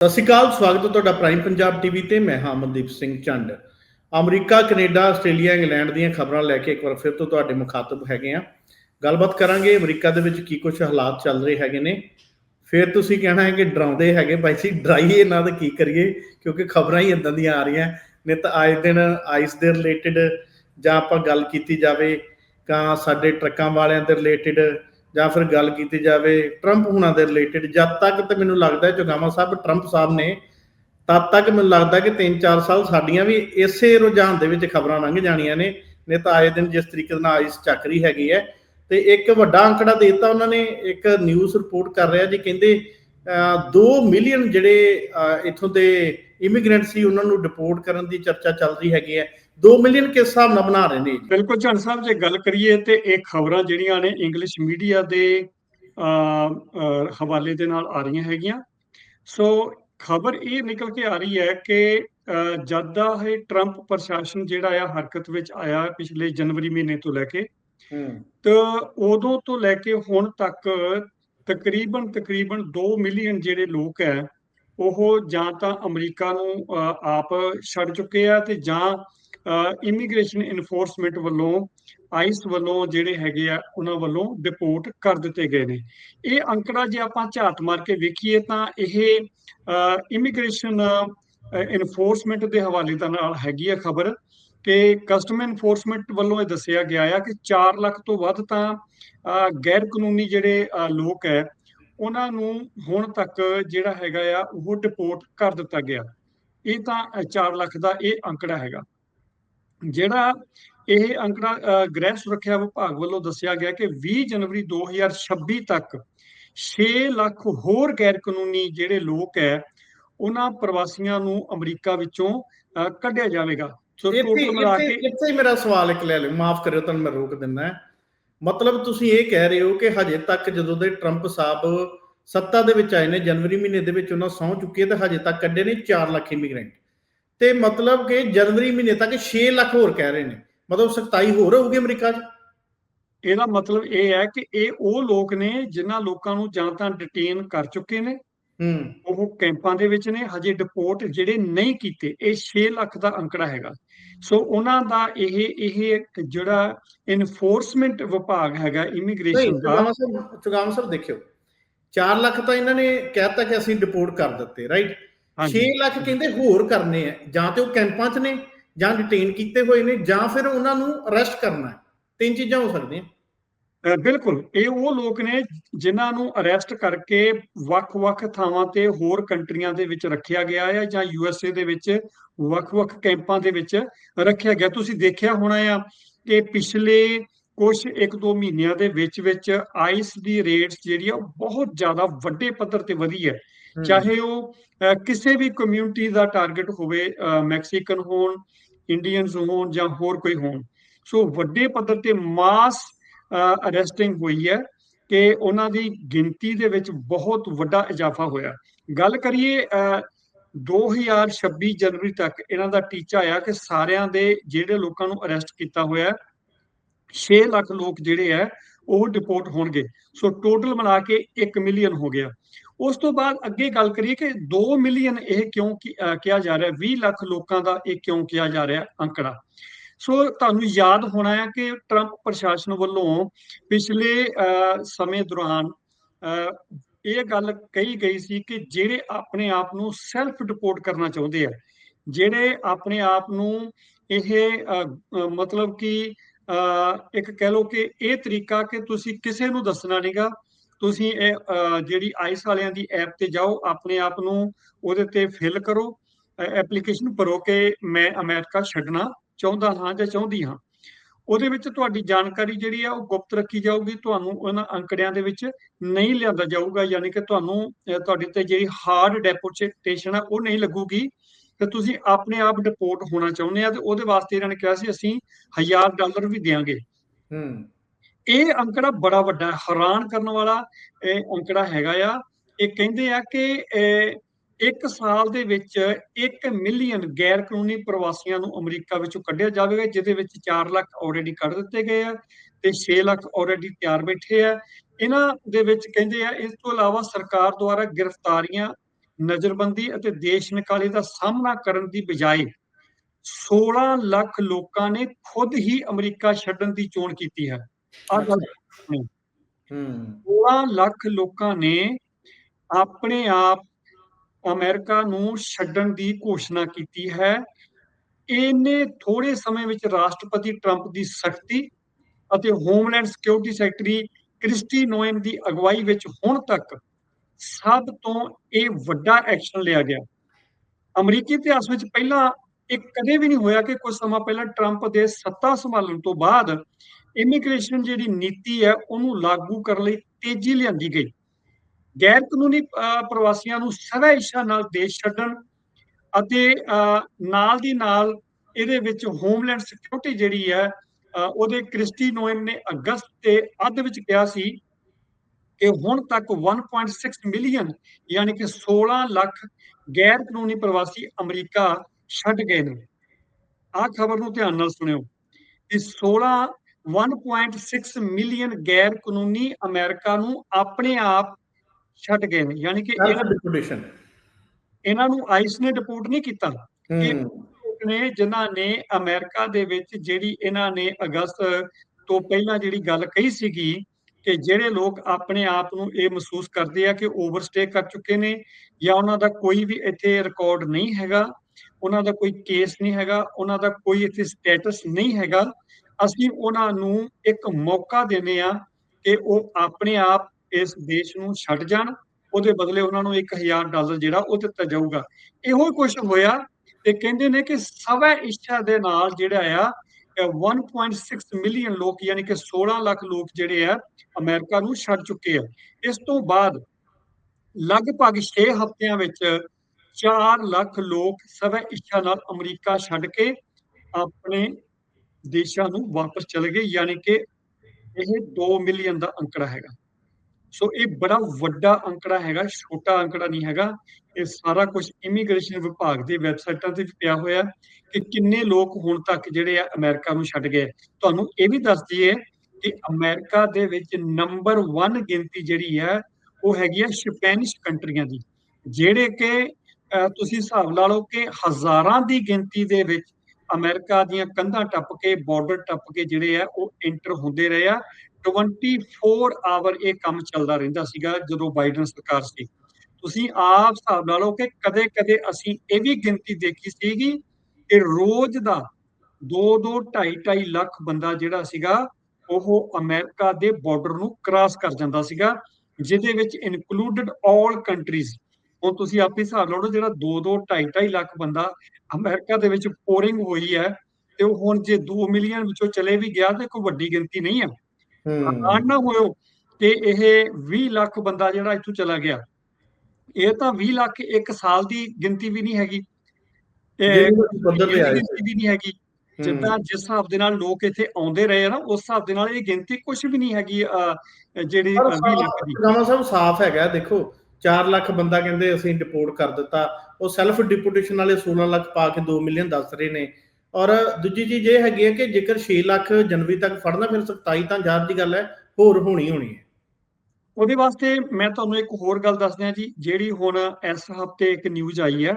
ਸਤਿ ਸ਼੍ਰੀ ਅਕਾਲ, ਸਵਾਗਤ ਹੈ ਤੁਹਾਡਾ ਪ੍ਰਾਈਮ ਪੰਜਾਬ ਟੀਵੀ ਤੇ, ਮੈਂ ਹਾਂ Mandeep Singh Chand. America, Canada, Australia, England ਦੀਆਂ ਖਬਰਾਂ ਲੈ ਕੇ ਇੱਕ ਵਾਰ ਫਿਰ ਤੋਂ ਤੁਹਾਡੇ ਮੁਖਾਤਬ ਹੈਗੇ ਆ ਗੱਲਬਾਤ ਕਰਾਂਗੇ ਅਮਰੀਕਾ ਦੇ ਵਿੱਚ ਕੀ ਕੁਝ ਹਾਲਾਤ ਚੱਲ ਰਹੇ ਹੈਗੇ ਨੇ। ਫਿਰ ਤੁਸੀਂ ਕਹਿਣਾ ਹੈ ਕਿ ਡਰਾਉਂਦੇ ਹੈਗੇ, ਭਾਈ ਜੀ, ਡਰਾਈਏ ਨਾ ਤਾਂ ਕੀ ਕਰੀਏ, ਕਿਉਂਕਿ ਖਬਰਾਂ ਹੀ ਇਦਾਂ ਦੀਆਂ ਆ ਰਹੀਆਂ। ਨੇ ਤਾਂ ਆਏ ਦਿਨ ਆਈਸ ਦੇ ਰਿਲੇਟਡ ਜਾਂ ਆਪਾਂ ਗੱਲ ਕੀਤੀ ਜਾਵੇ, ਤਾਂ ਸਾਡੇ ਟਰੱਕਾਂ ਵਾਲਿਆਂ ਦੇ ਰਿਲੇਟਡ ਜਾਂ ਫਿਰ ਗੱਲ ਕੀਤੀ ਜਾਵੇ ਟਰੰਪ ਹੁਣਾਂ ਦੇ ਰਿਲੇਟਡ ਜਦ ਤੱਕ ਤੇ ਮੈਨੂੰ ਲੱਗਦਾ ਹੈ ਚੁਗਾਮਾ ਸਾਹਿਬ ਟਰੰਪ ਸਾਹਿਬ ਨੇ ਤਦ ਤੱਕ ਮੈਨੂੰ ਲੱਗਦਾ ਕਿ 3-4 ਸਾਲ ਸਾਡੀਆਂ ਵੀ ਇਸੇ ਰੁਝਾਨ ਦੇ ਵਿੱਚ ਖਬਰਾਂ ਲੰਘ ਜਾਣੀਆਂ ਨੇ ਨੇ ਤਾਂ ਆਏ ਦਿਨ ਜਿਸ ਤਰੀਕੇ ਨਾਲ ਆਈਸ ਚੱਕ ਰਹੀ ਹੈਗੀ ਹੈ। ਤੇ ਇੱਕ ਵੱਡਾ ਅੰਕੜਾ ਦੇ ਦਿੱਤਾ ਉਹਨਾਂ ਨੇ ਇੱਕ ਨਿਊਜ਼ ਰਿਪੋਰਟ ਕਰ ਰਿਹਾ ਜੀ ਕਹਿੰਦੇ 2 ਮਿਲੀਅਨ ਜਿਹੜੇ ਅਹ, ਇੱਥੋਂ ਦੇ ਇਮੀਗ੍ਰੈਂਟ ਸੀ ਉਹਨਾਂ ਨੂੰ ਡਿਪੋਰਟ ਕਰਨ ਦੀ ਚਰਚਾ ਚੱਲ ਰਹੀ ਹੈਗੀ ਹੈ। 2 ਮਿਲੀਅਨ ਕਿਸ ਹਿਸਾਬ ਨਾਲ ਬਣਾ ਰਹੇ ਨੇ ਬਿਲਕੁਲ ਝੰਡ ਸਾਹਿਬ ਜੇ ਗੱਲ ਕਰੀਏ ਤੇ ਇਹ ਖਬਰਾਂ ਜਿਹੜੀਆਂ ਨੇ ਇੰਗਲਿਸ਼ ਮੀਡੀਆ ਦੇ ਹਵਾਲੇ ਦੇ ਨਾਲ ਆ ਰਹੀਆਂ ਹੈਗੀਆਂ। ਸੋ ਖਬਰ ਇਹ ਨਿਕਲ ਕੇ ਆ ਰਹੀ ਹੈ ਕਿ ਜਦ ਦਾ ਇਹ ਟਰੰਪ ਪ੍ਰਸ਼ਾਸਨ ਜਿਹੜਾ ਆ ਹਰਕਤ ਵਿੱਚ ਆਇਆ ਪਿਛਲੇ ਜਨਵਰੀ ਮਹੀਨੇ ਤੋਂ ਲੈ ਕੇ ਤਾਂ ਉਦੋਂ ਤੋਂ ਲੈ ਕੇ ਹੁਣ ਤੱਕ ਤਕਰੀਬਨ ਤਕਰੀਬਨ 2 ਮਿਲੀਅਨ ਜਿਹੜੇ ਲੋਕ ਹੈ ਉਹ ਜਾਂ ਤਾਂ ਅਮਰੀਕਾ ਨੂੰ ਆਪ ਛੱਡ ਚੁੱਕੇ ਆ ਤੇ ਜਾਂ ਇਮੀਗ੍ਰੇਸ਼ਨ ਇਨਫੋਰਸਮੈਂਟ ਵੱਲੋਂ ਆਈਸ ਵੱਲੋਂ ਜਿਹੜੇ ਹੈਗੇ ਆ ਉਹਨਾਂ ਵੱਲੋਂ ਡਿਪੋਰਟ ਕਰ ਦਿੱਤੇ ਗਏ ਨੇ। ਇਹ ਅੰਕੜਾ ਜੇ ਆਪਾਂ ਝਾਤ ਮਾਰ ਕੇ ਵੇਖੀਏ ਤਾਂ ਇਹ ਇਮੀਗ੍ਰੇਸ਼ਨ ਇਨਫੋਰਸਮੈਂਟ ਦੇ ਹਵਾਲੇ ਦੇ ਨਾਲ ਹੈਗੀ ਆ ਖਬਰ ਕਿ ਕਸਟਮ ਇਨਫੋਰਸਮੈਂਟ ਵੱਲੋਂ ਇਹ ਦੱਸਿਆ ਗਿਆ ਆ ਕਿ 4 ਲੱਖ ਤੋਂ ਵੱਧ ਤਾਂ ਅਹ, ਗੈਰ ਕਾਨੂੰਨੀ ਜਿਹੜੇ ਲੋਕ ਹੈ ਉਹਨਾਂ ਨੂੰ ਹੁਣ ਤੱਕ ਜਿਹੜਾ ਹੈਗਾ ਆ ਉਹ ਡਿਪੋਰਟ ਕਰ ਦਿੱਤਾ ਗਿਆ। ਇਹ ਤਾਂ ਅਹ, 4 ਲੱਖ ਦਾ ਇਹ ਅੰਕੜਾ ਹੈਗਾ। ਜਿਹੜਾ ਇਹ ਅੰਕੜਾ ਗ੍ਰਹਿ ਸੁਰੱਖਿਆ ਵਿਭਾਗ ਵੱਲੋਂ ਦੱਸਿਆ ਗਿਆ ਕਿ 20 ਜਨਵਰੀ 2026 ਤੱਕ 6 ਲੱਖ ਹੋਰ ਗੈਰ ਕਾਨੂੰਨੀ ਜਿਹੜੇ ਲੋਕ ਹੈ ਉਹਨਾਂ ਪ੍ਰਵਾਸੀਆਂ ਨੂੰ ਅਮਰੀਕਾ ਵਿੱਚੋਂ ਕੱਢਿਆ ਜਾਵੇਗਾ ਸੋ ਟੋਟਲ ਮਿਲਾ ਕੇ ਇੱਥੇ ਹੀ ਮੇਰਾ ਸਵਾਲ ਇੱਕ ਲੈ ਲਿਓ ਮਾਫ ਕਰਿਓ ਤੁਹਾਨੂੰ ਮੈਂ ਰੋਕ ਦਿੰਦਾ ਹੈ। ਮਤਲਬ ਤੁਸੀਂ ਇਹ ਕਹਿ ਰਹੇ ਹੋ ਕਿ ਹਜੇ ਤੱਕ ਜਦੋਂ ਦੇ ਟਰੰਪ ਸਾਹਿਬ ਸੱਤਾ ਦੇ ਵਿੱਚ ਆਏ ਨੇ ਜਨਵਰੀ ਮਹੀਨੇ ਦੇ ਵਿੱਚ ਉਹਨਾਂ ਸਹੁੰ ਚੁੱਕੇ ਤੇ ਹਜੇ ਤੱਕ ਕੱਢੇ ਨੇ 4 ਲੱਖ ਇਮੀਗ੍ਰੈਂਟ ਤੇ ਮਤਲਬ ਕਿ ਜਨਵਰੀ ਮਹੀਨੇ ਤੱਕ 6 ਲੱਖ ਹੋਰ ਕਹਿ ਰਹੇ ਨੇ। ਮਤਲਬ ਸਖਤਾਈ ਹੋਰ ਹੋਊਗੀ ਅਮਰੀਕਾ 'ਚ? ਇਹਦਾ ਮਤਲਬ ਇਹ ਹੈ ਕਿ ਇਹ ਉਹ ਲੋਕ ਨੇ ਜਿਨ੍ਹਾਂ ਲੋਕਾਂ ਨੂੰ ਜਾਂ ਤਾਂ ਡਿਟੇਨ ਕਰ ਚੁੱਕੇ ਨੇ ਹੂੰ। ਉਹ ਕੈਂਪਾਂ ਦੇ ਵਿੱਚ ਨੇ ਹਜੇ ਡਿਪੋਰਟ ਜਿਹੜੇ ਨਹੀਂ ਕੀਤੇ ਇਹ 6 ਲੱਖ ਦਾ ਅੰਕੜਾ ਹੈਗਾ। ਸੋ ਉਹਨਾਂ ਦਾ ਇਹ ਇਹ ਜਿਹੜਾ ਇਨਫੋਰਸਮੈਂਟ ਵਿਭਾਗ ਹੈਗਾ ਇਮੀਗ੍ਰੇਸ਼ਨ ਦਾ। ਚੁਗਾਮਾ ਸਾਹਿਬ ਦੇਖਿਓ। 4 ਲੱਖ ਤਾਂ ਇਹਨਾਂ ਨੇ ਕਹਿਤਾ ਕਿ ਅਸੀਂ ਡਿਪੋਰਟ ਕਰ ਦਿੱਤੇ ਰਾਈਟ 6 ਹਾਂਜੀ ਲੱਖ ਕਹਿੰਦੇ ਹੋਰ ਕਰਨੇ ਆ ਜਾਂ ਤੇ ਉਹ ਕੈਂਪਾਂ 'ਚ ਨੇ ਜਾਂ ਡਿਟੇਨ ਕੀਤੇ ਹੋਏ ਨੇ ਜਾਂ ਫਿਰ ਉਹਨਾਂ ਨੂੰ ਅਰੈਸਟ ਕਰਨਾ ਹੈ। ਤਿੰਨ ਚੀਜ਼ਾਂ ਹੋ ਸਕਦੀਆਂ। ਬਿਲਕੁਲ ਇਹ ਉਹ ਲੋਕ ਨੇ ਜਿਨ੍ਹਾਂ ਨੂੰ ਅਰੈਸਟ ਕਰਕੇ ਵੱਖ-ਵੱਖ ਥਾਵਾਂ ਤੇ ਹੋਰ ਕੰਟਰੀਆਂ ਦੇ ਵਿੱਚ ਰੱਖਿਆ ਗਿਆ ਹੈ ਜਾਂ ਯੂ ਐਸ ਏ ਦੇ ਵਿੱਚ ਵੱਖ-ਵੱਖ ਕੈਂਪਾਂ ਦੇ ਵਿੱਚ ਰੱਖਿਆ ਗਿਆ। ਤੁਸੀਂ ਦੇਖਿਆ ਹੋਣਾ ਆ ਕਿ ਪਿਛਲੇ ਕੁਝ 1-2 ਮਹੀਨਿਆਂ ਦੇ ਵਿੱਚ ਵਿੱਚ ਆਈਸ ਦੀ ਰੇਟਸ ਜਿਹੜੀ ਆ ਉਹ ਬਹੁਤ ਜ਼ਿਆਦਾ ਵੱਡੇ ਪੱਧਰ ਤੇ ਵਧੀ ਹੂੰ। ਚਾਹੇ ਉਹ ਕਿਸੇ ਵੀ ਕਮਿਊਨਿਟੀ ਦਾ ਟਾਰਗੇਟ ਹੋਵੇ ਮੈਕਸੀਕਨ ਹੋਣ ਇੰਡੀਅਨਸ ਹੋਣ ਜਾਂ ਹੋਰ ਕੋਈ ਹੋਣ। ਸੋ ਵੱਡੇ ਪੱਧਰ ਤੇ ਮਾਸ ਅਰੈਸਟਿੰਗ ਹੋਈ ਹੈ ਕਿ ਉਹਨਾਂ ਦੀ ਗਿਣਤੀ ਦੇ ਵਿੱਚ ਬਹੁਤ ਵੱਡਾ ਇਜ਼ਾਫਾ ਹੋਇਆ। ਗੱਲ ਕਰੀਏ ਅਹ, 2026 ਜਨਵਰੀ ਤੱਕ ਇਹਨਾਂ ਦਾ ਟੀਚਾ ਆਇਆ ਕਿ ਸਾਰਿਆਂ ਦੇ ਜਿਹੜੇ ਲੋਕਾਂ ਨੂੰ ਅਰੈਸਟ ਕੀਤਾ ਹੋਇਆ 6 ਲੱਖ ਲੋਕ ਜਿਹੜੇ ਹੈ ਉਹ ਡਿਪੋਰਟ ਹੋਣਗੇ। ਸੋ ਟੋਟਲ ਬਣਾ ਕੇ 1 ਮਿਲੀਅਨ ਹੋ ਗਿਆ। ਉਸ ਤੋਂ ਬਾਅਦ ਅੱਗੇ ਗੱਲ ਕਰੀਏ ਕਿ 2 ਮਿਲੀਅਨ ਇਹ ਕਿਉਂ ਕਿਹਾ ਜਾ ਰਿਹਾ 20 ਲੱਖ ਲੋਕਾਂ ਦਾ ਇਹ ਕਿਉਂ ਕਿਹਾ ਜਾ ਰਿਹਾ ਅੰਕੜਾ। ਸੋ ਤੁਹਾਨੂੰ ਯਾਦ ਹੋਣਾ ਹੈ ਕਿ ਟਰੰਪ ਪ੍ਰਸ਼ਾਸਨ ਵੱਲੋਂ ਪਿਛਲੇ ਸਮੇਂ ਦੌਰਾਨ ਅਹ, ਇਹ ਗੱਲ ਕਹੀ ਗਈ ਸੀ ਕਿ ਜਿਹੜੇ ਆਪਣੇ ਆਪ ਨੂੰ ਸੈਲਫ ਡਿਪੋਰਟ ਕਰਨਾ ਚਾਹੁੰਦੇ ਆ ਜਿਹੜੇ ਆਪਣੇ ਆਪ ਨੂੰ ਇਹ ਮਤਲਬ ਕਿ ਅਹ, ਇੱਕ ਕਹਿ ਲਓ ਕਿ ਇਹ ਤਰੀਕਾ ਕਿ ਤੁਸੀਂ ਕਿਸੇ ਨੂੰ ਦੱਸਣਾ ਨਹੀਂਗਾ ਤੁਸੀਂ ਇਹ ਜਿਹੜੀ ਆਈਸ ਵਾਲਿਆਂ ਦੀ ਐਪ ਤੇ ਜਾਓ, ਆਪਣੇ ਆਪ ਨੂੰ ਉਹਦੇ ਤੇ ਫਿਲ ਕਰੋ ਐਪਲੀਕੇਸ਼ਨ ਭਰੋ ਕਿ ਮੈਂ ਅਮਰੀਕਾ ਛੱਡਣਾ ਚਾਹੁੰਦਾ ਹਾਂ ਜਾਂ ਚਾਹੁੰਦੀ ਹਾਂ। ਉਹਦੇ ਵਿੱਚ ਤੁਹਾਡੀ ਜਾਣਕਾਰੀ ਜਿਹੜੀ ਆ ਉਹ ਗੁਪਤ ਰੱਖੀ ਜਾਊਗੀ, ਤੁਹਾਨੂੰ ਉਹਨਾਂ ਅੰਕੜਿਆਂ ਦੇ ਵਿੱਚ ਨਹੀਂ ਲਿਆਂਦਾ ਜਾਊਗਾ, ਯਾਨੀ ਕਿ ਤੁਹਾਨੂੰ ਤੁਹਾਡੇ ਤੇ ਜਿਹੜੀ ਹਾਰਡ ਡੈਪੋਰਟੇਸ਼ਨ ਆ ਉਹ ਨਹੀਂ ਲੱਗੂਗੀ। ਤੇ ਤੁਸੀਂ ਆਪਣੇ ਆਪ ਡਿਪੋਰਟ ਹੋਣਾ ਚਾਹੁੰਦੇ ਆ ਤੇ ਉਹਦੇ ਵਾਸਤੇ ਇਹਨਾਂ ਨੇ ਕਿਹਾ ਸੀ, ਅਸੀਂ 1000 ਡਾਲਰ ਵੀ ਦੇਵਾਂਗੇ ਹੂੰ। ਇਹ ਅੰਕੜਾ ਬੜਾ ਵੱਡਾ ਹੈ, ਹੈਰਾਨ ਕਰਨ ਵਾਲਾ ਇਹ ਅੰਕੜਾ ਹੈਗਾ ਆ। ਇਹ ਕਹਿੰਦੇ ਆ ਕਿ ਇੱਕ ਸਾਲ ਦੇ ਵਿੱਚ 1 ਮਿਲੀਅਨ ਗੈਰ ਕਾਨੂੰਨੀ ਪ੍ਰਵਾਸੀਆਂ ਨੂੰ ਅਮਰੀਕਾ ਵਿੱਚੋਂ ਕੱਢਿਆ ਜਾਵੇਗਾ ਜਿਹਦੇ ਵਿੱਚ 4 ਲੱਖ ਆਲਰੇਡੀ ਕੱਢ ਦਿੱਤੇ ਗਏ ਆ ਤੇ 6 ਲੱਖ ਆਲਰੇਡੀ ਤਿਆਰ ਬੈਠੇ ਆ। ਇਹਨਾਂ ਦੇ ਵਿੱਚ ਕਹਿੰਦੇ ਆ ਇਸ ਤੋਂ ਇਲਾਵਾ ਸਰਕਾਰ ਦੁਆਰਾ ਗ੍ਰਿਫਤਾਰੀਆਂ ਨਜ਼ਰਬੰਦੀ ਅਤੇ ਦੇਸ਼ ਨਿਕਾਲੇ ਦਾ ਸਾਹਮਣਾ ਕਰਨ ਦੀ ਬਜਾਏ 16 ਲੱਖ ਲੋਕਾਂ ਨੇ ਖੁਦ ਹੀ ਅਮਰੀਕਾ ਛੱਡਣ ਦੀ ਚੋਣ ਕੀਤੀ ਹੈ। ਹੂੰ। 16 ਲੱਖ ਲੋਕਾਂ ਨੇ ਆਪਣੇ ਆਪ ਅਮਰੀਕਾ ਨੂੰ ਛੱਡਣ ਦੀ ਘੋਸ਼ਣਾ ਕੀਤੀ ਹੈ। ਇਹਨੇ ਥੋੜੇ ਸਮੇਂ ਵਿੱਚ ਰਾਸ਼ਟਰਪਤੀ ਟਰੰਪ ਦੀ ਸਖਤੀ ਅਤੇ homeland security secretary Kristi Noem ਦੀ ਅਗਵਾਈ ਵਿੱਚ ਹੁਣ ਤੱਕ ਸਭ ਤੋਂ ਇਹ ਵੱਡਾ ਐਕਸ਼ਨ ਲਿਆ ਗਿਆ। ਅਮਰੀਕੀ ਇਤਿਹਾਸ ਵਿੱਚ ਪਹਿਲਾਂ ਇਹ ਕਦੇ ਵੀ ਨਹੀਂ ਹੋਇਆ ਕਿ ਕੁਝ ਸਮਾਂ ਪਹਿਲਾਂ ਟਰੰਪ ਦੇ ਸੱਤਾ ਸੰਭਾਲਣ ਤੋਂ ਬਾਅਦ ਇਮੀਗ੍ਰੇਸ਼ਨ ਜਿਹੜੀ ਨੀਤੀ ਹੈ, ਉਹਨੂੰ ਲਾਗੂ ਕਰਨ ਲਈ ਤੇਜ਼ੀ ਲਿਆਂਦੀ ਗਈ। ਗੈਰ ਕਾਨੂੰਨੀ ਪ੍ਰਵਾਸੀਆਂ ਨੂੰ ਸਵੈ ਇੱਛਾ ਨਾਲ ਦੇਸ਼ ਛੱਡਣ ਅਤੇ ਨਾਲ ਦੀ ਨਾਲ ਇਹਦੇ ਵਿੱਚ ਹੋਮਲੈਂਡ ਸਿਕਿਉਰਿਟੀ ਜਿਹੜੀ ਹੈ ਉਹਦੇ ਕ੍ਰਿਸਟੀ ਨੋਇਮ ਨੇ ਅਗਸਤ ਦੇ ਅੱਧ ਵਿੱਚ ਕਿਹਾ ਸੀ ਕਿ ਹੁਣ ਤੱਕ 1.6 ਮਿਲੀਅਨ ਯਾਨੀ ਕਿ 16 ਲੱਖ ਗੈਰ ਕਾਨੂੰਨੀ ਪ੍ਰਵਾਸੀ ਅਮਰੀਕਾ ਛੱਡ ਗਏ ਨੇ। ਆਹ ਖਬਰ ਨੂੰ ਧਿਆਨ ਨਾਲ ਸੁਣਿਓ ਕਿ 16 1.6 ਮਿਲੀਅਨ ਗੈਰ ਕਾਨੂੰਨੀ ਅਮਰੀਕਾ ਨੂੰ ਆਪਣੇ ਆਪ ਛੱਡ ਗਏ ਨੇ ਯਾਨੀ ਕਿ ਇਹਨਾਂ ਡਿਪੂਟੇਸ਼ਨ ਇਹਨਾਂ ਨੂੰ ਆਈਸ ਨੇ ਡਿਪੋਰਟ ਨਹੀਂ ਕੀਤਾ। ਨੇ ਜਿਨ੍ਹਾਂ ਨੇ ਅਮਰੀਕਾ ਦੇ ਵਿੱਚ ਜਿਹੜੀ ਇਹਨਾਂ ਨੇ ਅਗਸਤ ਤੋਂ ਪਹਿਲਾਂ ਜਿਹੜੀ ਗੱਲ ਕਹੀ ਸੀਗੀ ਕਿ ਜਿਹੜੇ ਲੋਕ ਆਪਣੇ ਆਪ ਨੂੰ ਇਹ ਮਹਿਸੂਸ ਕਰਦੇ ਆ ਕਿ ਓਵਰਸਟੇ ਕਰ ਚੁੱਕੇ ਨੇ ਜਾਂ ਉਹਨਾਂ ਦਾ ਕੋਈ ਵੀ ਇੱਥੇ ਰਿਕਾਰਡ ਨਹੀਂ ਹੈਗਾ ਉਹਨਾਂ ਦਾ ਕੋਈ ਕੇਸ ਨਹੀਂ ਹੈਗਾ ਉਹਨਾਂ ਦਾ ਕੋਈ ਇੱਥੇ ਸਟੇਟਸ ਨਹੀਂ ਹੈਗਾ ਅਸੀਂ ਉਹਨਾਂ ਨੂੰ ਇੱਕ ਮੌਕਾ ਦਿੰਦੇ ਆ ਕਿ ਉਹ ਆਪਣੇ ਆਪ ਇਸ ਦੇਸ਼ ਨੂੰ ਛੱਡ ਜਾਣ, ਉਹਦੇ ਬਦਲੇ ਉਹਨਾਂ ਨੂੰ 1000 ਡਾਲਰ ਜਿਹੜਾ ਉਹ ਦਿੱਤਾ ਜਾਊਗਾ। ਇਹੋ ਹੀ ਕੁਝ ਹੋਇਆ ਤੇ ਕਹਿੰਦੇ ਨੇ ਕਿ ਸਵੈ ਇੱਛਾ ਦੇ ਨਾਲ ਜਿਹੜਾ ਆ 1.6 ਮਿਲੀਅਨ ਲੋਕ ਯਾਨੀ ਕਿ 16 ਲੱਖ ਲੋਕ ਜਿਹੜੇ ਆ, ਅਮਰੀਕਾ ਨੂੰ ਛੱਡ ਚੁੱਕੇ ਆ। ਇਸ ਤੋਂ ਬਾਅਦ ਲਗਭਗ 6 ਹਫ਼ਤਿਆਂ ਵਿੱਚ 4 ਲੱਖ ਲੋਕ ਸਵੈ ਇੱਛਾ ਨਾਲ ਅਮਰੀਕਾ ਛੱਡ ਕੇ ਆਪਣੇ ਦੇਸ਼ਾਂ ਨੂੰ ਵਾਪਸ ਚਲੇ ਗਏ, ਯਾਨੀ ਕਿ ਇਹ 2 ਮਿਲੀਅਨ ਦਾ ਅੰਕੜਾ ਹੈਗਾ। ਸੋ ਇਹ ਬੜਾ ਵੱਡਾ ਅੰਕੜਾ ਹੈਗਾ, ਛੋਟਾ ਅੰਕੜਾ ਨਹੀਂ ਹੈਗਾ। ਇਹ ਸਾਰਾ ਕੁਝ ਇਮੀਗ੍ਰੇਸ਼ਨ ਵਿਭਾਗ ਦੇ ਵੈਬਸਾਈਟਾਂ ਤੇ ਵੀ ਪਿਆ ਹੋਇਆ ਕਿ ਕਿੰਨੇ ਲੋਕ ਹੁਣ ਤੱਕ ਜਿਹੜੇ ਆ ਅਮਰੀਕਾ ਨੂੰ ਛੱਡ ਗਏ। ਤੁਹਾਨੂੰ ਇਹ ਵੀ ਦੱਸ ਦਈਏ ਕਿ ਅਮਰੀਕਾ ਦੇ ਵਿੱਚ ਨੰਬਰ 1 ਗਿਣਤੀ ਜਿਹੜੀ ਹੈ ਉਹ ਹੈਗੀ ਹੈ ਸਪੈਨਿਸ਼ ਕੰਟਰੀਆਂ ਦੀ। ਜਿਹੜੇ ਕਿ ਤੁਸੀਂ ਹਿਸਾਬ ਲਾ ਲਓ ਕਿ ਹਜ਼ਾਰਾਂ ਦੀ ਗਿਣਤੀ ਦੇ ਵਿੱਚ ਅਮਰੀਕਾ ਦੀਆਂ ਕੰਧਾਂ ਟੱਪ ਕੇ ਬਾਰਡਰ ਟੱਪ ਕੇ ਜਿਹੜੇ ਆ, ਉਹ ਐਂਟਰ ਹੁੰਦੇ ਰਹੇ ਆ। 24 ਆਵਰ ਇਹ ਕੰਮ ਚੱਲਦਾ ਰਹਿੰਦਾ ਸੀਗਾ ਜਦੋਂ ਬਾਈਡਨ ਸਰਕਾਰ ਸੀ। ਤੁਸੀਂ ਆਪ ਹਿਸਾਬ ਲਾ ਲਓ ਕਿ ਕਦੇ-ਕਦੇ ਅਸੀਂ ਇਹ ਵੀ ਗਿਣਤੀ ਦੇਖੀ ਸੀਗੀ ਕਿ ਰੋਜ਼ ਦਾ 2-2 2.5 ਲੱਖ ਬੰਦਾ ਜਿਹੜਾ ਸੀਗਾ, ਉਹ ਅਮਰੀਕਾ ਦੇ ਬਾਰਡਰ ਨੂੰ ਕ੍ਰਾਸ ਕਰ ਜਾਂਦਾ ਸੀਗਾ, ਜਿਹਦੇ ਵਿੱਚ ਇਨਕਲੂਡਡ ਆਲ ਕੰਟਰੀਜ਼ ਹੁਣ ਤੁਸੀਂ ਆਪੇ ਹਿਸਾਬ ਲਾ ਲਓ ਜਿਹੜਾ 2-2 2.5 ਲੱਖ ਬੰਦਾ ਅਮਰੀਕਾ ਦੇ ਵਿੱਚ ਪੋਰਿੰਗ ਹੋਈ ਹੈ ਤੇ ਉਹ ਹੁਣ ਜੇ 2 ਮਿਲੀਅਨ ਵਿੱਚੋਂ ਚਲੇ ਵੀ ਗਿਆ ਤੇ ਕੋਈ ਵੱਡੀ ਗਿਣਤੀ ਨਹੀਂ ਹੈ। ਹੂੰ। ਨਾ ਹੋਇਓ ਕਿ ਇਹ 20 ਲੱਖ ਬੰਦਾ ਜਿਹੜਾ ਇੱਥੋਂ ਚਲਾ ਗਿਆ ਇਹ ਤਾਂ 20 ਲੱਖ ਇੱਕ ਸਾਲ ਦੀ ਗਿਣਤੀ ਵੀ ਨਹੀਂ ਹੈਗੀ। ਇਹ ਗਿਣਤੀ ਵੀ ਨਹੀਂ ਹੈਗੀ। ਜਿੱਦਾਂ ਜਿਸ ਹਿਸਾਬ ਦੇ ਨਾਲ ਲੋਕ ਇੱਥੇ ਆਉਂਦੇ ਰਹੇ ਆ ਨਾ ਉਸ ਹਿਸਾਬ ਦੇ ਨਾਲ ਇਹ ਗਿਣਤੀ ਕੁਝ ਵੀ ਨਹੀਂ ਹੈਗੀ ਜਿਹੜੀ ਪਰ ਅਹ, 20 ਲੱਖ ਦੀ। ਗਾਮਾ ਸਾਹਿਬ ਸਾਫ਼ ਹੈਗਾ ਦੇਖੋ 4 ਲੱਖ ਬੰਦਾ ਕਹਿੰਦੇ ਅਸੀਂ ਡਿਪੋਰਟ ਕਰ ਦਿੱਤਾ ਉਹ ਸੈਲਫ ਡਿਪੋਰਟੇਸ਼ਨ ਵਾਲੇ 16 ਲੱਖ ਪਾ ਕੇ 2 ਮਿਲੀਅਨ ਦੱਸ ਰਹੇ ਨੇ। ਔਰ ਦੂਜੀ ਚੀਜ਼ ਇਹ ਹੈਗੀ ਹੈ ਕਿ ਜੇਕਰ 6 ਲੱਖ ਜਨਵਰੀ ਤੱਕ ਫੜਨਾ ਫਿਰ 27 ਤਾਂ ਜ਼ਾਹਰ ਦੀ ਗੱਲ ਹੈ ਹੋਰ ਹੋਣੀ ਹੋਣੀ ਹੈ। ਉਹਦੇ ਵਾਸਤੇ ਮੈਂ ਤੁਹਾਨੂੰ ਇੱਕ ਹੋਰ ਗੱਲ ਦੱਸ ਦਿਆਂ ਜੀ ਜਿਹੜੀ ਹੁਣ ਇਸ ਹਫ਼ਤੇ ਇੱਕ ਨਿਊਜ਼ ਆਈ ਹੈ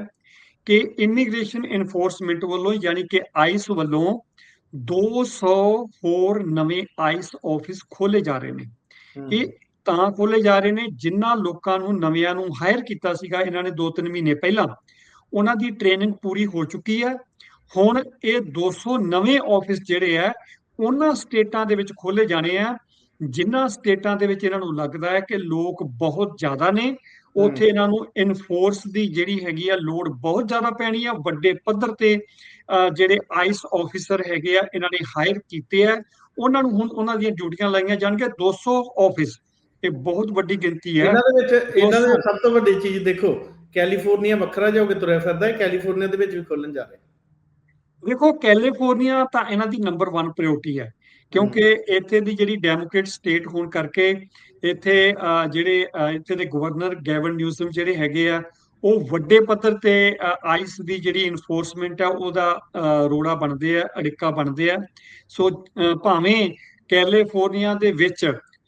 ਕਿ ਇਮੀਗ੍ਰੇਸ਼ਨ ਇਨਫੋਰਸਮੈਂਟ ਵੱਲੋਂ ਯਾਨੀ ਕਿ ਆਈਸ ਵੱਲੋਂ 200 ਹੋਰ ਨਵੇਂ ਆਈਸ ਆਫਿਸ ਖੋਲੇ ਜਾ ਰਹੇ ਨੇ। ਇਹ ਤਾਂ ਖੋਲੇ ਜਾ ਰਹੇ ਨੇ ਜਿਨ੍ਹਾਂ ਲੋਕਾਂ ਨੂੰ ਨਵਿਆਂ ਨੂੰ ਹਾਇਰ ਕੀਤਾ ਸੀਗਾ ਇਹਨਾਂ ਨੇ 2-3 ਮਹੀਨੇ ਪਹਿਲਾਂ ਉਹਨਾਂ ਦੀ ਟ੍ਰੇਨਿੰਗ ਪੂਰੀ ਹੋ ਚੁੱਕੀ ਹੈ। ਹੁਣ ਇਹ 200 ਨਵੇਂ ਆਫਿਸ ਜਿਹੜੇ ਆ ਉਹਨਾਂ ਸਟੇਟਾਂ ਦੇ ਵਿੱਚ ਖੋਲੇ ਜਾਣੇ ਆ ਜਿਨ੍ਹਾਂ ਸਟੇਟਾਂ ਦੇ ਵਿੱਚ ਇਹਨਾਂ ਨੂੰ ਲੱਗਦਾ ਹੈ ਕਿ ਲੋਕ ਬਹੁਤ ਜ਼ਿਆਦਾ ਨੇ। ਉੱਥੇ ਇਹਨਾਂ ਨੂੰ ਇਨਫੋਰਸ ਦੀ ਜਿਹੜੀ ਹੈਗੀ ਆ ਲੋਡ ਬਹੁਤ ਜ਼ਿਆਦਾ ਪੈਣੀ ਆ। ਵੱਡੇ ਪੱਧਰ ਤੇ ਜਿਹੜੇ ਆਈਸ ਆਫੀਸਰ ਹੈਗੇ ਆ ਇਹਨਾਂ ਨੇ ਹਾਇਰ ਕੀਤੇ ਆ। ਉਹਨਾਂ ਨੂੰ ਹੁਣ ਉਹਨਾਂ ਦੀਆਂ ਡਿਊਟੀਆਂ ਲਾਈਆਂ ਜਾਣਗੀਆਂ। 200 ਆਫਿਸ ਇਹ ਬਹੁਤ ਵੱਡੀ ਗਿਣਤੀ ਹੈ। ਇਹਨਾਂ ਦੇ ਵਿੱਚ ਇਹਨਾਂ ਦੇ। ਸਭ ਤੋਂ ਵੱਡੀ ਚੀਜ਼ ਦੇਖੋ ਕੈਲੀਫੋਰਨੀਆ ਵੱਖਰਾ ਜਿਹਾ ਹੋ ਕੇ ਤੁਰਿਆ ਫਿਰਦਾ ਹੈ ਕੈਲੀਫੋਰਨੀਆ ਦੇ ਵਿੱਚ ਵੀ ਖੋਲਣ ਜਾ ਰਹੇ। ਦੇਖੋ ਕੈਲੀਫੋਰਨੀਆ ਤਾਂ ਇਹਨਾਂ ਦੀ ਨੰਬਰ 1 ਪ੍ਰਾਇੋਰਟੀ ਹੈ ਕਿਉਂਕਿ ਇੱਥੇ ਦੀ ਜਿਹੜੀ ਡੈਮੋਕ੍ਰੇਟ ਸਟੇਟ ਹੋਣ ਕਰਕੇ ਇੱਥੇ ਜਿਹੜੇ ਇੱਥੇ ਦੇ ਗਵਰਨਰ ਗੈਵਨ ਨਿਊਸਮ ਜਿਹੜੇ ਹੈਗੇ ਆ ਉਹ ਵੱਡੇ ਪੱਧਰ ਤੇ ਆਈਸ ਦੀ ਜਿਹੜੀ ਇਨਫੋਰਸਮੈਂਟ ਆ ਉਹਦਾ ਰੋੜਾ ਬਣਦੇ ਆ ਅੜਿੱਕਾ ਬਣਦੇ ਆ। ਸੋ ਭਾਵੇਂ ਕੈਲੀਫੋਰਨੀਆ ਦੇ ਵਿੱਚ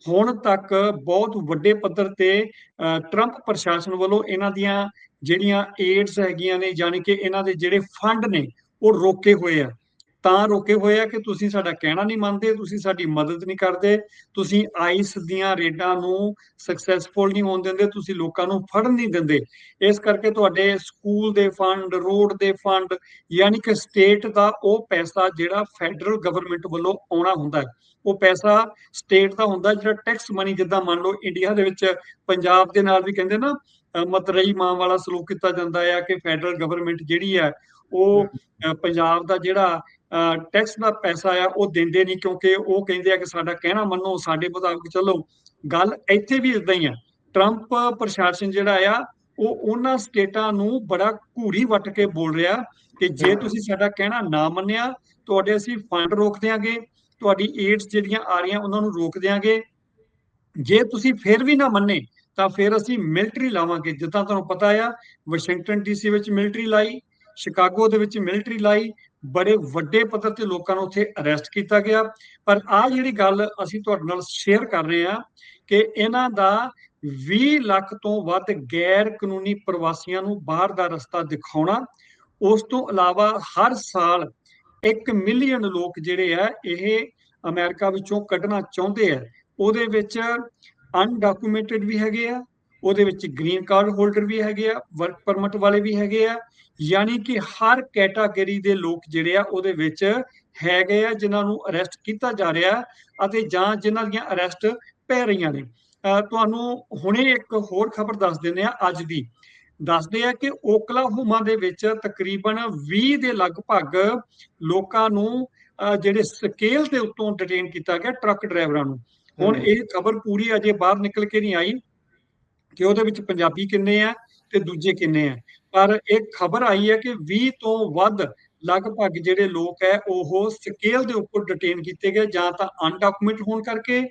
ਹੁਣ ਤੱਕ ਬਹੁਤ ਵੱਡੇ ਪੱਧਰ ਤੇ ਅ, ਟਰੰਪ ਪ੍ਰਸ਼ਾਸਨ ਵੱਲੋਂ ਇਹਨਾਂ ਦੀਆਂ ਜਿਹੜੀਆਂ ਏਡਸ ਹੈਗੀਆਂ ਨੇ ਯਾਨੀ ਕਿ ਇਹਨਾਂ ਦੇ ਜਿਹੜੇ ਫੰਡ ਨੇ ਉਹ ਰੋਕੇ ਹੋਏ ਆ। ਤਾਂ ਰੋਕੇ ਹੋਏ ਆ ਕਿ ਤੁਸੀਂ ਸਾਡਾ ਕਹਿਣਾ ਨਹੀਂ ਮੰਨਦੇ ਤੁਸੀਂ ਸਾਡੀ ਮਦਦ ਨਹੀਂ ਕਰਦੇ ਤੁਸੀਂ ਆਈਸ ਦੀਆਂ ਰੇਡਾਂ ਨੂੰ ਸਕਸੈਸਫੁਲ ਨਹੀਂ ਹੋਣ ਦਿੰਦੇ ਤੁਸੀਂ ਲੋਕਾਂ ਨੂੰ ਫੜਨ ਨਹੀਂ ਦਿੰਦੇ। ਇਸ ਕਰਕੇ ਤੁਹਾਡੇ ਸਕੂਲ ਦੇ ਫੰਡ ਰੋਡ ਦੇ ਫੰਡ ਯਾਨੀ ਕਿ ਸਟੇਟ ਦਾ ਉਹ ਪੈਸਾ ਜਿਹੜਾ ਫੈਡਰਲ ਗਵਰਨਮੈਂਟ ਵੱਲੋਂ ਆਉਣਾ ਹੁੰਦਾ ਹੈ। ਉਹ ਪੈਸਾ ਸਟੇਟ ਦਾ ਹੁੰਦਾ ਜਿਹੜਾ ਟੈਕਸ ਮਨੀ ਜਿੱਦਾਂ ਮੰਨ ਲਓ ਇੰਡੀਆ ਦੇ ਵਿੱਚ ਪੰਜਾਬ ਦੇ ਨਾਲ ਵੀ ਕਹਿੰਦੇ ਨਾ, ਅਹ ਮਤਰਈ ਮਾਂ ਵਾਲਾ ਸਲੂਕ ਕੀਤਾ ਜਾਂਦਾ ਆ ਕਿ ਫੈਡਰਲ ਗਵਰਨਮੈਂਟ ਜਿਹੜੀ ਆ, ਉਹ ਪੰਜਾਬ ਦਾ ਜਿਹੜਾ ਟੈਕਸ ਦਾ ਪੈਸਾ ਆ, ਉਹ ਦਿੰਦੇ ਨਹੀਂ ਕਿਉਂਕਿ ਉਹ ਕਹਿੰਦੇ ਆ ਕਿ ਸਾਡਾ ਕਹਿਣਾ ਮੰਨੋ, ਸਾਡੇ ਮੁਤਾਬਕ ਚੱਲੋ। ਗੱਲ ਇੱਥੇ ਵੀ ਇਦਾਂ ਹੀ ਆ। ਟਰੰਪ ਪ੍ਰਸ਼ਾਸਨ ਜਿਹੜਾ ਆ, ਉਹ ਉਹਨਾਂ ਸਟੇਟਾਂ ਨੂੰ ਬੜਾ ਘੂਰੀ ਵੱਟ ਕੇ ਬੋਲ ਰਿਹਾ ਕਿ ਜੇ ਤੁਸੀਂ ਸਾਡਾ ਕਹਿਣਾ ਨਾ ਮੰਨਿਆ, ਤੁਹਾਡੇ ਅਸੀਂ ਫੰਡ ਰੋਕ ਦਿਆਂਗੇ। ਤੁਹਾਡੀ ਏਡਸ ਜਿਹੜੀਆਂ ਆ ਰਹੀਆਂ, ਉਹਨਾਂ ਨੂੰ ਰੋਕ ਦਿਆਂਗੇ। ਜੇ ਤੁਸੀਂ ਫਿਰ ਵੀ ਨਾ ਮੰਨੇ, ਤਾਂ ਫਿਰ ਅਸੀਂ ਮਿਲਟਰੀ ਲਾਵਾਂਗੇ। ਜਿੱਦਾਂ ਤੁਹਾਨੂੰ ਪਤਾ ਆ, ਵਾਸ਼ਿੰਗਟਨ ਡੀਸੀ ਵਿੱਚ ਮਿਲਟਰੀ ਲਾਈ, ਸ਼ਿਕਾਗੋ ਦੇ ਵਿੱਚ ਮਿਲਟਰੀ ਲਾਈ, ਬੜੇ ਵੱਡੇ ਪੱਧਰ ਤੇ ਲੋਕਾਂ ਨੂੰ ਉੱਥੇ ਅਰੈਸਟ ਕੀਤਾ ਗਿਆ। ਪਰ ਆ ਜਿਹੜੀ ਗੱਲ ਅਸੀਂ ਤੁਹਾਡੇ ਨਾਲ ਸ਼ੇਅਰ ਕਰ ਰਹੇ ਹਾਂ ਕਿ ਇਹਨਾਂ ਦਾ 20 ਲੱਖ ਤੋਂ ਵੱਧ ਗੈਰ ਕਾਨੂੰਨੀ ਪ੍ਰਵਾਸੀਆਂ ਨੂੰ ਬਾਹਰ ਦਾ ਰਸਤਾ ਦਿਖਾਉਣਾ, ਉਸ ਤੋਂ ਇਲਾਵਾ ਹਰ ਸਾਲ 1 ਮਿਲੀਅਨ ਲੋਕ ਜਿਹੜੇ ਆ, ਇਹ ਅਮਰੀਕਾ ਵਿੱਚੋਂ ਕੱਢਣਾ ਚਾਹੁੰਦੇ ਆ। ਉਹਦੇ ਵਿੱਚ ਅਨਡਾਕੂਮੈਂਟਡ ਵੀ ਹੈਗੇ ਆ, ਉਹਦੇ ਵਿੱਚ ਗ੍ਰੀਨ ਕਾਰਡ ਹੋਲਡਰ ਵੀ ਹੈਗੇ ਆ ਵਰਕ ਪਰਮਿਟ ਵਾਲੇ ਵੀ ਹੈਗੇ ਆ। ਯਾਨੀ ਕਿ ਹਰ ਕੈਟਾਗਰੀ ਦੇ ਲੋਕ ਜਿਹੜੇ ਆ, ਉਹਦੇ ਵਿੱਚ ਹੈਗੇ ਆ, ਜਿਨ੍ਹਾਂ ਨੂੰ ਅਰੈਸਟ ਕੀਤਾ ਜਾ ਰਿਹਾ ਅਤੇ ਜਾਂ ਜਿਨ੍ਹਾਂ ਦੀਆਂ ਅਰੈਸਟ ਪੈ ਰਹੀਆਂ ਨੇ। ਤੁਹਾਨੂੰ ਹੁਣੇ ਇੱਕ ਹੋਰ ਖਬਰ ਦੱਸ ਦਿੰਦੇ ਆ ਅੱਜ ਦੀ। ਦੱਸਦੇ ਆ ਕਿ ਓਕਲਾਹੋਮਾ ਦੇ ਵਿੱਚ ਤਕਰੀਬਨ 20 ਦੇ ਲਗਭਗ ਲੋਕਾਂ ਨੂੰ ਜਿਹੜੇ ਸਕੇਲ ਦੇ ਉੱਤੋਂ ਡਿਟੇਨ ਕੀਤਾ ਗਿਆ ਟਰੱਕ ਡਰਾਈਵਰਾਂ ਨੂੰ। ਹੁਣ ਇਹ ਖਬਰ ਪੂਰੀ ਅਜੇ ਬਾਹਰ ਨਿਕਲ ਕੇ ਨਹੀਂ ਆਈ ਕਿ ਉਹਦੇ ਵਿੱਚ ਪੰਜਾਬੀ ਕਿੰਨੇ ਆ ਤੇ ਦੂਜੇ ਕਿੰਨੇ ਆ। ਪਰ ਇੱਕ ਖਬਰ ਆਈ ਹੈ ਕਿ 20 ਤੋਂ ਵੱਧ ਲਗਭਗ ਜਿਹੜੇ ਲੋਕ ਹੈ ਉਹ ਸਕੇਲ ਦੇ ਉੱਪਰ ਡਿਟੇਨ ਕੀਤੇ ਗਏ। ਜਾਂ ਤਾਂ ਅਨਡਾਕੂਮੈਂਟ ਹੋਣ ਕਰਕੇ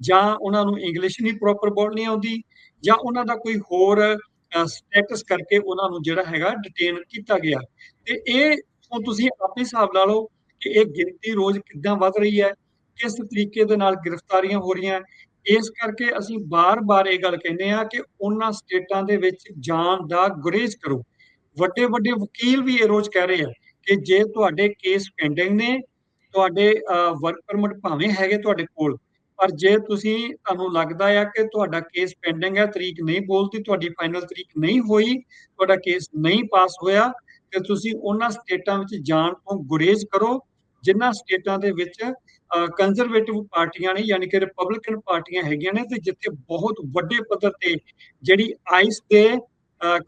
ਜਾਂ ਉਹਨਾਂ ਨੂੰ ਇੰਗਲਿਸ਼ ਨਹੀਂ ਪ੍ਰੋਪਰ ਬੋਲਣੀ ਆਉਂਦੀ ਜਾਂ ਉਹਨਾਂ ਦਾ ਕੋਈ ਹੋਰ ਸਟੇਟਸ ਕਰਕੇ ਉਹਨਾਂ ਨੂੰ ਜਿਹੜਾ ਹੈਗਾ ਡਿਟੇਨ ਕੀਤਾ ਗਿਆ। ਤੇ ਇਹ ਹੁਣ ਤੁਸੀਂ ਆਪਣੇ ਹਿਸਾਬ ਲਾ ਲਓ ਕਿ ਇਹ ਗਿਣਤੀ ਰੋਜ਼ ਕਿੱਦਾਂ ਵੱਧ ਰਹੀ ਹੈ, ਕਿਸ ਤਰੀਕੇ ਦੇ ਨਾਲ ਗ੍ਰਿਫਤਾਰੀਆਂ ਹੋ ਰਹੀਆਂ, ਇਸ ਕਰਕੇ ਅਸੀਂ ਬਾਰ-ਬਾਰ ਇਹ ਗੱਲ ਕਹਿੰਦੇ ਆ ਕਿ ਉਹਨਾਂ ਸਟੇਟਾਂ ਦੇ ਵਿੱਚ ਜਾਣ ਦਾ ਗੁਰੇਜ਼ ਕਰੋ। ਵੱਡੇ ਵੱਡੇ ਵਕੀਲ ਵੀ ਇਹ ਰੋਜ਼ ਕਹਿ ਰਹੇ ਆ ਕਿ ਜੇ ਤੁਹਾਡੇ ਕੇਸ ਪੈਂਡਿੰਗ ਨੇ, ਤੁਹਾਡੇ ਵਰਕ ਪਰਮਿਟ ਭਾਵੇਂ ਹੈਗੇ ਤੁਹਾਡੇ ਕੋਲ ਪਰ ਜੇ ਤੁਸੀਂ ਤੁਹਾਨੂੰ ਲੱਗਦਾ ਆ ਕਿ ਤੁਹਾਡਾ ਕੇਸ ਪੈਂਡਿੰਗ ਹੈ, ਤਰੀਕ ਨਹੀਂ ਬੋਲਦੀ ਤੁਹਾਡੀ ਫਾਈਨਲ ਤਰੀਕ ਨਹੀਂ ਹੋਈ, ਤੁਹਾਡਾ ਕੇਸ ਨਹੀਂ ਪਾਸ ਹੋਇਆ, ਤੇ ਤੁਸੀਂ ਉਹਨਾਂ ਸਟੇਟਾਂ ਵਿੱਚ ਜਾਣ ਤੋਂ ਗੁਰੇਜ਼ ਕਰੋ, ਜਿਨ੍ਹਾਂ ਸਟੇਟਾਂ ਦੇ ਵਿੱਚ ਕੰਜ਼ਰਵੇਟਿਵ ਪਾਰਟੀਆਂ ਨੇ ਯਾਨੀ ਕਿ ਰਿਪਬਲਿਕਨ ਪਾਰਟੀਆਂ ਹੈਗੀਆਂ ਨੇ, ਤੇ ਜਿੱਥੇ ਬਹੁਤ ਵੱਡੇ ਪੱਧਰ ਤੇ ਜਿਹੜੀ ਆਈਸ ਦੇ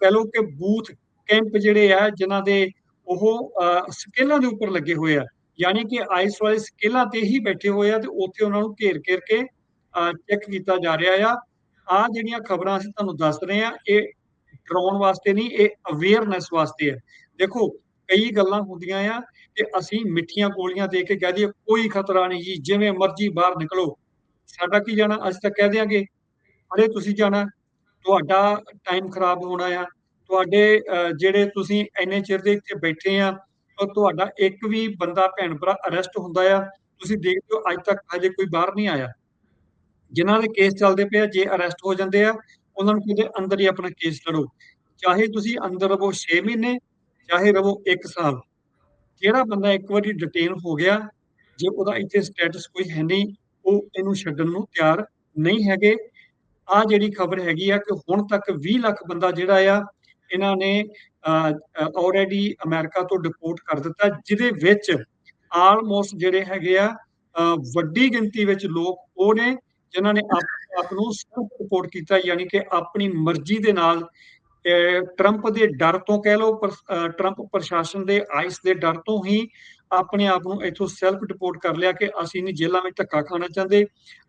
ਕਹ ਲਓ ਕਿ ਬੂਥ ਕੈਂਪ ਜਿਹੜੇ ਆ, ਜਿਨ੍ਹਾਂ ਦੇ ਉਹ ਸਕੇਲਾਂ ਦੇ ਉੱਪਰ ਲੱਗੇ ਹੋਏ ਆ ਯਾਨੀ ਕਿ ਆਈਸ ਵਾਲੇ ਸਕੇਲਾਂ ਤੇ ਹੀ ਬੈਠੇ ਹੋਏ ਆ ਤੇ ਉੱਥੇ ਉਹਨਾਂ ਨੂੰ ਘੇਰ ਘੇਰ ਕੇ ਚੈੱਕ ਕੀਤਾ ਜਾ ਰਿਹਾ ਆ। ਆ ਜਿਹੜੀਆਂ ਖਬਰਾਂ ਅਸੀਂ ਤੁਹਾਨੂੰ ਦੱਸ ਰਹੇ ਆ, ਇਹ ਡਰਾਉਣ ਵਾਸਤੇ ਨਹੀਂ, ਇਹ ਅਵੇਅਰਨੈਸ ਵਾਸਤੇ ਹੈ ਦੇਖੋ, ਕਈ ਗੱਲਾਂ ਹੁੰਦੀਆਂ ਆ ਕਿ ਅਸੀਂ ਮਿੱਠੀਆਂ ਗੋਲੀਆਂ ਦੇ ਕੇ ਕਹਿ ਦਈਏ, ਕੋਈ ਖਤਰਾ ਨਹੀਂ ਜੀ, ਜਿਵੇਂ ਮਰਜ਼ੀ ਬਾਹਰ ਨਿਕਲੋ। ਸਾਡਾ ਕੀ ਜਾਣਾ? ਅਸੀਂ ਤਾਂ ਕਹਿ ਦਿਆਂਗੇ, ਅਰੇ, ਤੁਸੀਂ ਜਾਣਾ। ਤੁਹਾਡਾ ਟਾਈਮ ਖਰਾਬ ਹੋਣਾ ਆ। ਤੁਹਾਡੇ ਜਿਹੜੇ ਤੁਸੀਂ ਇੰਨੇ ਚਿਰ ਦੇ ਇੱਥੇ ਬੈਠੇ ਆ ਤੁਹਾਡਾ ਇੱਕ ਵੀ ਬੰਦਾ ਭੈਣ ਭਰਾ ਅਰੈਸਟ ਹੁੰਦਾ ਆ, ਤੁਸੀਂ ਦੇਖਦੇ ਹੋ ਅੱਜ ਤੱਕ ਹਜੇ ਕੋਈ ਬਾਹਰ ਨਹੀਂ ਆਇਆ। ਜਿਨ੍ਹਾਂ ਦੇ ਕੇਸ ਚੱਲਦੇ ਪਏ ਆ, ਜੇ ਅਰੈਸਟ ਹੋ ਜਾਂਦੇ ਆ, ਉਹਨਾਂ ਨੂੰ ਕਿਤੇ ਅੰਦਰ ਹੀ ਆਪਣਾ ਕੇਸ ਲੜੋ। ਚਾਹੇ ਤੁਸੀਂ ਅੰਦਰ ਰਹੋ 6 ਮਹੀਨੇ, ਚਾਹੇ ਰਹੋ 1 ਸਾਲ। ਜਿਹੜਾ ਬੰਦਾ ਇੱਕ ਵਾਰੀ ਡਿਟੇਨ ਹੋ ਗਿਆ, ਜੇ ਉਹਦਾ ਇੱਥੇ ਸਟੇਟਸ ਕੋਈ ਹੈ ਨਹੀਂ, ਉਹ ਇਹਨੂੰ ਛੱਡਣ ਨੂੰ ਤਿਆਰ ਨਹੀਂ ਹੈਗੇ। ਆ ਜਿਹੜੀ ਖਬਰ ਹੈਗੀ ਆ ਕਿ ਹੁਣ ਤੱਕ 20 ਲੱਖ ਬੰਦਾ ਜਿਹੜਾ ਆ ਇਹਨਾਂ ਨੇ ਆਲਰੇਡੀ ਅਮਰੀਕਾ ਤੋਂ ਡਿਪੋਰਟ ਕਰ ਦਿੱਤਾ, ਜਿਹਦੇ ਵਿੱਚ ਆਲਮੋਸਟ ਜਿਹੜੇ ਹੈਗੇ ਆ ਵੱਡੀ ਗਿਣਤੀ ਵਿੱਚ ਲੋਕ ਉਹ ਨੇ, ਜਿਨ੍ਹਾਂ ਨੇ ਆਪ ਨੂੰ ਸਪੋਰਟ ਕੀਤਾ, ਯਾਨੀ ਕਿ ਆਪਣੀ ਮਰਜ਼ੀ ਦੇ ਨਾਲ ਟਰੰਪ ਦੇ ਡਰ ਤੋਂ ਕਹਿ ਲਓ ਟਰੰਪ ਪ੍ਰਸ਼ਾਸਨ ਦੇ ਆਈਸ ਦੇ ਡਰ ਤੋਂ ਹੀ ਆਪਣੇ ਆਪ ਨੂੰ ਇਥੋਂ ਸੈਲਫ ਰਿਪੋਰਟ ਕਰ ਲਿਆ ਕਿ ਅਸੀਂ ਨਹੀਂ ਜੇਲ੍ਹਾਂ ਵਿੱਚ ਧੱਕਾ ਖਾਣਾ ਚਾਹੁੰਦੇ,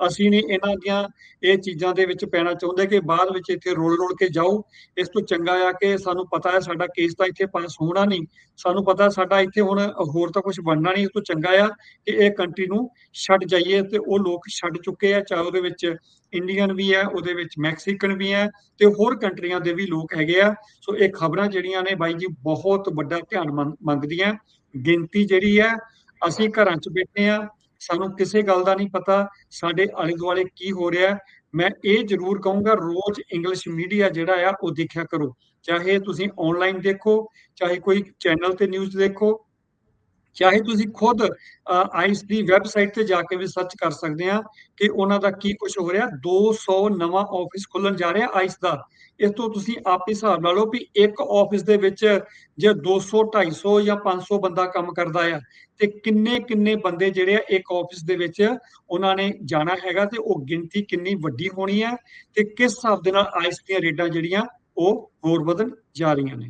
ਅਸੀਂ ਨਹੀਂ ਇਹਨਾਂ ਦੀਆਂ ਇਹ ਚੀਜ਼ਾਂ ਦੇ ਵਿੱਚ ਪੈਣਾ ਚਾਹੁੰਦੇ ਕਿ ਬਾਅਦ ਵਿੱਚ ਇੱਥੇ ਰੋਲ ਰੋਲ ਕੇ ਜਾਓ। ਇਸ ਤੋਂ ਚੰਗਾ ਆ ਕਿ ਸਾਨੂੰ ਪਤਾ ਹੈ ਸਾਡਾ ਕੇਸ ਤਾਂ ਇੱਥੇ ਪਾਸ ਹੋਣਾ ਨਹੀਂ। ਸਾਨੂੰ ਪਤਾ ਸਾਡਾ ਇੱਥੇ ਹੁਣ ਹੋਰ ਤਾਂ ਕੁਝ ਬਣਨਾ ਨਹੀਂ। ਇਸ ਤੋਂ ਚੰਗਾ ਆ ਕਿ ਇਹ ਕੰਟਰੀ ਨੂੰ ਛੱਡ ਜਾਈਏ ਤੇ ਉਹ ਲੋਕ ਛੱਡ ਚੁੱਕੇ ਆ, ਚਾਹੇ ਉਹਦੇ ਵਿੱਚ ਇੰਡੀਅਨ ਵੀ ਹੈ, ਉਹਦੇ ਵਿੱਚ ਮੈਕਸੀਕਨ ਵੀ ਹੈ ਤੇ ਹੋਰ ਕੰਟਰੀਆਂ ਦੇ ਵੀ ਲੋਕ ਹੈਗੇ ਆ। ਸੋ ਇਹ ਖਬਰਾਂ ਜਿਹੜੀਆਂ ਨੇ ਬਾਈ ਜੀ ਬਹੁਤ ਵੱਡਾ ਧਿਆਨ ਮੰਗਦੀਆਂ। ਗਿਣਤੀ ਜਿਹੜੀ ਹੈ, ਅਸੀਂ ਘਰਾਂ 'ਚ ਬੈਠੇ ਆ ਸਾਨੂੰ ਕਿਸੇ ਗੱਲ ਦਾ ਨਹੀਂ ਪਤਾ ਸਾਡੇ ਆਲੇ ਦੁਆਲੇ ਕੀ ਹੋ ਰਿਹਾ ਮੈਂ ਇਹ ਜ਼ਰੂਰ ਕਹੂੰਗਾ, ਰੋਜ਼ ਇੰਗਲਿਸ਼ ਮੀਡੀਆ ਜਿਹੜਾ ਆ, ਉਹ ਦੇਖਿਆ ਕਰੋ। ਚਾਹੇ ਤੁਸੀਂ ਆਨਲਾਈਨ ਦੇਖੋ, ਚਾਹੇ ਕੋਈ ਚੈਨਲ ਤੇ ਨਿਊਜ਼ ਦੇਖੋ ਚਾਹੇ ਤੁਸੀਂ ਖੁਦ ਆਈਸ ਦੀ ਵੈਬਸਾਈਟ ਤੇ ਜਾ ਕੇ ਵੀ ਸਰਚ ਕਰ ਸਕਦੇ ਆ ਕਿ ਉਹਨਾਂ ਦਾ ਕੀ ਕੁਝ ਹੋ ਰਿਹਾ। 200 ਨਵਾਂ ਆਫਿਸ ਖੁੱਲਣ ਜਾ ਰਿਹਾ ਆਈਸ ਦਾ। ਇਸ ਤੋਂ ਤੁਸੀਂ ਆਪ ਹੀ ਹਿਸਾਬ ਲਾ ਲਓ ਵੀ ਇੱਕ ਆਫਿਸ ਦੇ ਵਿੱਚ ਜੇ 200 250 ਜਾਂ 500 ਬੰਦਾ ਕੰਮ ਕਰਦਾ ਆ, ਤੇ ਕਿੰਨੇ ਕਿੰਨੇ ਬੰਦੇ ਜਿਹੜੇ ਆ ਇੱਕ ਆਫਿਸ ਦੇ ਵਿੱਚ ਉਹਨਾਂ ਨੇ ਜਾਣਾ ਹੈਗਾ ਤੇ ਉਹ ਗਿਣਤੀ ਕਿੰਨੀ ਵੱਡੀ ਹੋਣੀ ਹੈ ਤੇ ਕਿਸ ਹਿਸਾਬ ਦੇ ਨਾਲ ਆਈਸ ਦੀਆਂ ਰੇਟਾਂ ਜਿਹੜੀਆਂ ਉਹ ਹੋਰ ਵਧਣ ਜਾ ਰਹੀਆਂ ਨੇ।